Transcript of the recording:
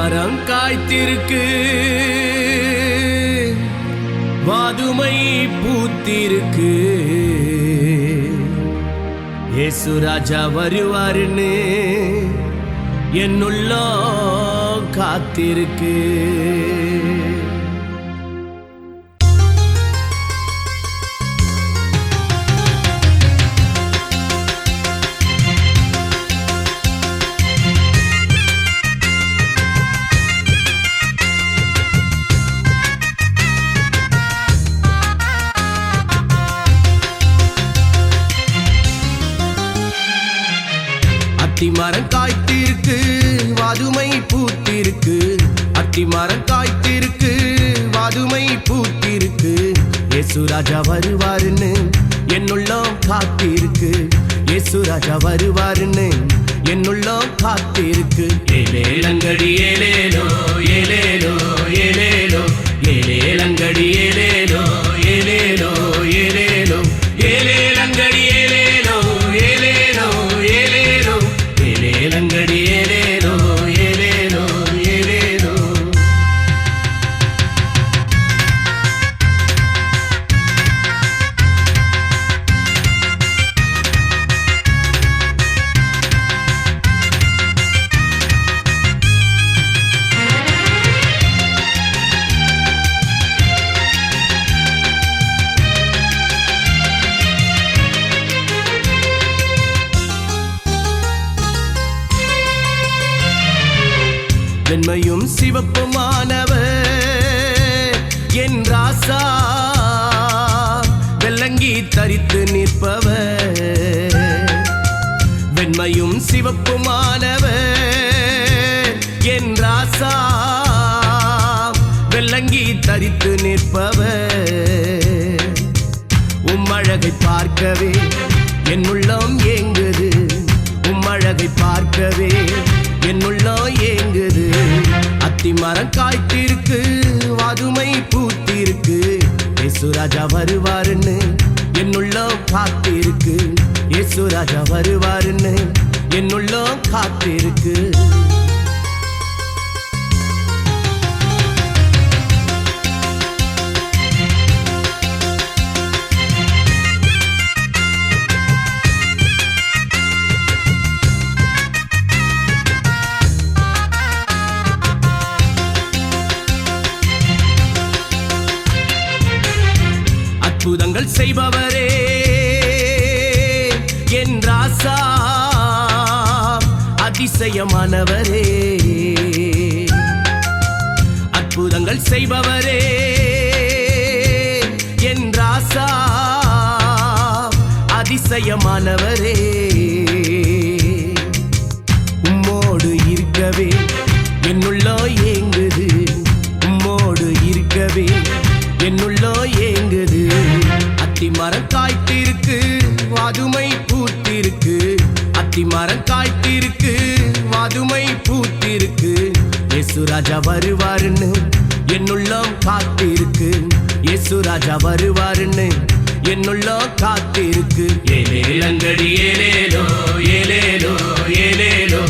மரம் காய்த்திருக்கு. வாதுமை பூத்திருக்கு. இயேசு ராஜா வருவாருன்னு என்னுள்ள காத்திருக்கு. அத்தி மரம் காய்த்திருக்கு வாதுமை பூத்திருக்கு. அத்தி மரம் காய்த்திருக்கு வாதுமை பூத்திருக்கு. இயேசு ராஜா வருவாருன்னு என்னுள்ளம் காத்திருக்கு. இயேசு ராஜா வருவாருன்னு என்னுள்ளம் காத்திருக்கு. ஏலேலங்கடி ஏலேலோ வெண்மையும் சிவப்புமானவர். என் ராசா வெள்ளங்கி தரித்து நிற்பவர். வெண்மையும் சிவப்புமானவர். என் ராசா வெள்ளங்கி தரித்து நிற்பவர். உம்மழகை பார்க்கவே என் உள்ளம் ஏங்குது. உம்மழகை பார்க்கவே என் உள்ளம் மரம் காய்த்திருக்கு வாதுமை பூத்திருக்கு. இயேசுராஜா வருவாருன்னு என் காத்திருக்கு. இயேசுராஜா வருவாருன்னு என்னுள்ள காத்திருக்கு. அற்புதங்கள் செய்பவரே என் ராசா அதிசயமானவரே. அற்புதங்கள் செய்பவரே என் ராசா அதிசயமானவரே. உம்மோடு இருக்கவே என்னுள்ளோ ஏங்குது. உம்மோடு இருக்கவே என்னுள்ளோ ஏங்குது. அத்தி மரம் காய்த்திருக்கு வாதுமை பூத்திருக்கு. அத்தி மரம் காய்த்திருக்கு வாதுமை பூத்திருக்கு. இயேசு ராஜா வருவாருன்னு என்னுள்ளம் காத்திருக்கு. இயேசு ராஜா வருவாருன்னு என்னுள்ளம் காத்திருக்கு. ஏலேலங்கடி ஏலேலோ ஏலேலோ ஏலேலோ